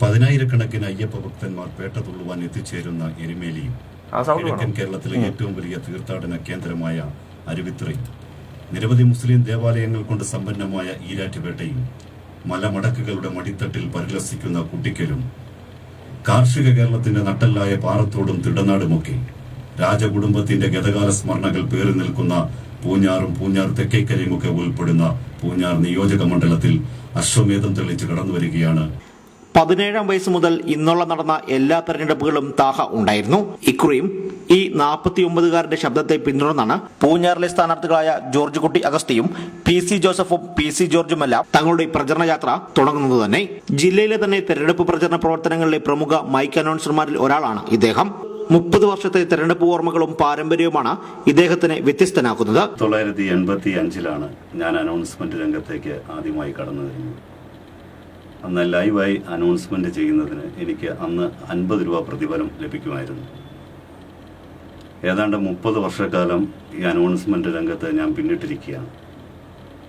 പതിനായിരക്കണക്കിന് അയ്യപ്പ ഭക്തന്മാർ പേട്ട തുള്ളുവാൻ എത്തിച്ചേരുന്ന എരുമേലിയും കിഴക്കൻ കേരളത്തിലെ ഏറ്റവും വലിയ തീർത്ഥാടന കേന്ദ്രമായ അരുവിത്രയും നിരവധി മുസ്ലിം ദേവാലയങ്ങൾ കൊണ്ട് സമ്പന്നമായ ഈരാറ്റുപേട്ടയും മലമടക്കുകളുടെ മടിത്തട്ടിൽ പരിലസിക്കുന്ന കുട്ടിക്കലും കാർഷിക കേരളത്തിന്റെ നട്ടല്ലായ പാറത്തോടും തിടനാടുമൊക്കെ രാജകുടുംബത്തിന്റെ ഗതകാല സ്മരണകൾ പേറി നിൽക്കുന്ന പൂഞ്ഞാറും പൂഞ്ഞാർ തെക്കേക്കരയുമൊക്കെ ഉൾപ്പെടുന്ന പൂഞ്ഞാർ നിയോജക മണ്ഡലത്തിൽ അശ്വമേധം തെളിച്ച് കടന്നു വരികയാണ് പതിനേഴാം വയസ്സ് മുതൽ ഇന്നുള്ള നടന്ന എല്ലാ തെരഞ്ഞെടുപ്പുകളും താഹ ഉണ്ടായിരുന്നു. ഇക്കുറിയും ഈ നാൽപ്പത്തിയൊമ്പതുകാരന്റെ ശബ്ദത്തെ പിന്തുടർന്നാണ് പൂഞ്ഞാറിലെ സ്ഥാനാർത്ഥികളായ ജോർജ് കുട്ടി അഗസ്റ്റിയും പി സി ജോസഫും പി സി ജോർജുമെല്ലാം തങ്ങളുടെ പ്രചരണ യാത്ര തുടങ്ങുന്നത് തന്നെ. ജില്ലയിലെ തന്നെ തെരഞ്ഞെടുപ്പ് പ്രചരണ പ്രവർത്തനങ്ങളിലെ പ്രമുഖ മൈക്ക് അനൗൺസർമാരിൽ ഒരാളാണ് ഇദ്ദേഹം. മുപ്പത് വർഷത്തെ തെരഞ്ഞെടുപ്പ് ഓർമ്മകളും പാരമ്പര്യവുമാണ് ഇദ്ദേഹത്തിനെ വ്യത്യസ്തനാക്കുന്നത്. തൊള്ളായിരത്തി എൺപത്തി അഞ്ചിലാണ് ഞാൻ അനൗൺസ്മെന്റ് രംഗത്തേക്ക് ആദ്യമായി കടന്നു വരുന്നത്. അന്ന് ലൈവായി അനൗൺസ്മെന്റ് ചെയ്യുന്നതിന് എനിക്ക് അന്ന് അൻപത് രൂപ പ്രതിഫലം ലഭിക്കുമായിരുന്നു. ഏതാണ്ട് മുപ്പത് വർഷക്കാലം ഈ അനൗൺസ്മെന്റ് രംഗത്ത് ഞാൻ പിന്നിട്ടിരിക്കുകയാണ്.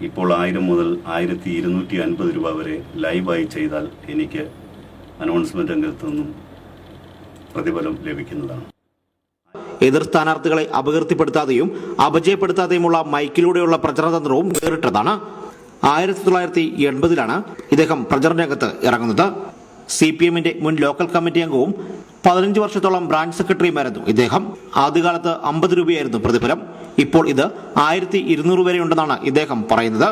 ഇപ്പോൾ ആയിരം മുതൽ ആയിരത്തി ഇരുന്നൂറ്റി അൻപത് രൂപ വരെ ലൈവായി ചെയ്താൽ എനിക്ക് അനൗൺസ്മെന്റ് രംഗത്തു നിന്നും പ്രതിഫലം ലഭിക്കുന്നതാണ്. എതിർ സ്ഥാനാർത്ഥികളെ അപകീർത്തിപ്പെടുത്താതെയും അപജയപ്പെടുത്താതെയുമുള്ള മൈക്കിലൂടെയുള്ള പ്രചരണതന്ത്രവും വേറിട്ടതാണ് ആയിരത്തി തൊള്ളായിരത്തി എൺപതിലാണ് ഇദ്ദേഹം പ്രചരണ രംഗത്ത് ഇറങ്ങുന്നത്. സി പി എമ്മിന്റെ മുൻ ലോക്കൽ കമ്മിറ്റി അംഗവും പതിനഞ്ച് വർഷത്തോളം ബ്രാഞ്ച് സെക്രട്ടറിയുമായിരുന്നു ഇദ്ദേഹം. ആദ്യകാലത്ത് അമ്പത് രൂപയായിരുന്നു പ്രതിഫലം. ഇപ്പോൾ ഇത് ആയിരത്തി ഇരുന്നൂറ് വരെ ഉണ്ടെന്നാണ് ഇദ്ദേഹം പറയുന്നത്.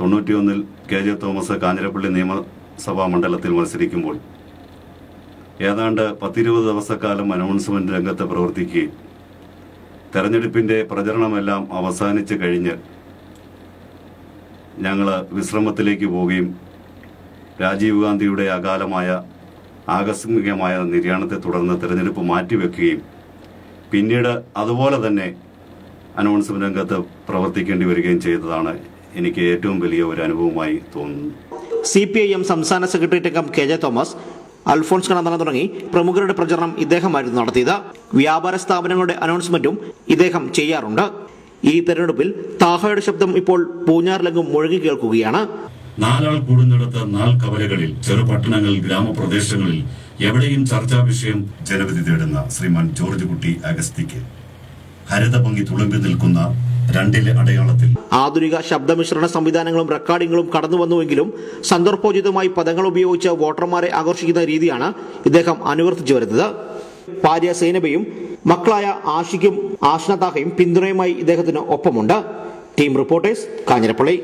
തൊണ്ണൂറ്റിയൊന്നിൽ കെ ജെ തോമസ് കാഞ്ഞിരപ്പള്ളി നിയമസഭാ മണ്ഡലത്തിൽ മത്സരിക്കുമ്പോൾ ഏതാണ്ട് പത്തിരുപത് ദിവസക്കാലം അനൗൺസ്മെന്റ് രംഗത്ത് പ്രവർത്തിക്കുകയും തെരഞ്ഞെടുപ്പിന്റെ പ്രചരണമെല്ലാം അവസാനിച്ച് കഴിഞ്ഞ് ഞങ്ങൾ വിശ്രമത്തിലേക്ക് പോവുകയും രാജീവ് ഗാന്ധിയുടെ അകാലമായ ആകസ്മികമായ നിര്യാണത്തെ തുടർന്ന് തെരഞ്ഞെടുപ്പ് മാറ്റിവെക്കുകയും പിന്നീട് അതുപോലെ തന്നെ അനൗൺസ്മെന്റ് രംഗത്ത് പ്രവർത്തിക്കേണ്ടി വരികയും ചെയ്തതാണ് എനിക്ക് ഏറ്റവും വലിയ ഒരു അനുഭവമായി തോന്നുന്നു സി പി ഐ എം സംസ്ഥാന സെക്രട്ടേറിയറ്റ് അംഗം K J Thomas Alphons Kannanthana തുടങ്ങി പ്രമുഖരുടെ പ്രചരണം ഇദ്ദേഹമായിരുന്നു നടത്തിയത്. വ്യാപാര സ്ഥാപനങ്ങളുടെ അനൗൺസ്മെന്റും ഇദ്ദേഹം ചെയ്യാറുണ്ട്. ഈ തെരഞ്ഞെടുപ്പിൽ താഹയുടെ ശബ്ദം ഇപ്പോൾ പൂഞ്ഞാറിലെങ്ങും മുഴങ്ങി കേൾക്കുകയാണ്. നാലാൾ കൂടുന്നിടത്ത് നാൾ കവലകളിൽ ചെറുപട്ടണങ്ങൾ ഗ്രാമപ്രദേശങ്ങളിൽ എവിടെയും ചർച്ചാ വിഷയം ജനവിധി തേടുന്ന ശ്രീമാൻ ജോർജ് കുട്ടി അഗസ്തിക്ക് ഹരിതഭംഗി തുളുമ്പി നിൽക്കുന്ന രണ്ടിലെ അടയാളത്തിൽ ആധുനിക ശബ്ദമിശ്രണ സംവിധാനങ്ങളും റെക്കോർഡിങ്ങുകളും കടന്നു വന്നുവെങ്കിലും സന്ദർഭോചിതമായി പദങ്ങൾ ഉപയോഗിച്ച് വോട്ടർമാരെ ആകർഷിക്കുന്ന രീതിയാണ് ഇദ്ദേഹം അനുവർത്തിച്ചു വരുന്നത്. ഭാര്യ സൈനബയും മക്കളായ ആഷിക്കും ആഷ്ന താഹയും പിന്തുണയുമായി ഇദ്ദേഹത്തിന് ഒപ്പമുണ്ട്. Team reporters Kanjirappally.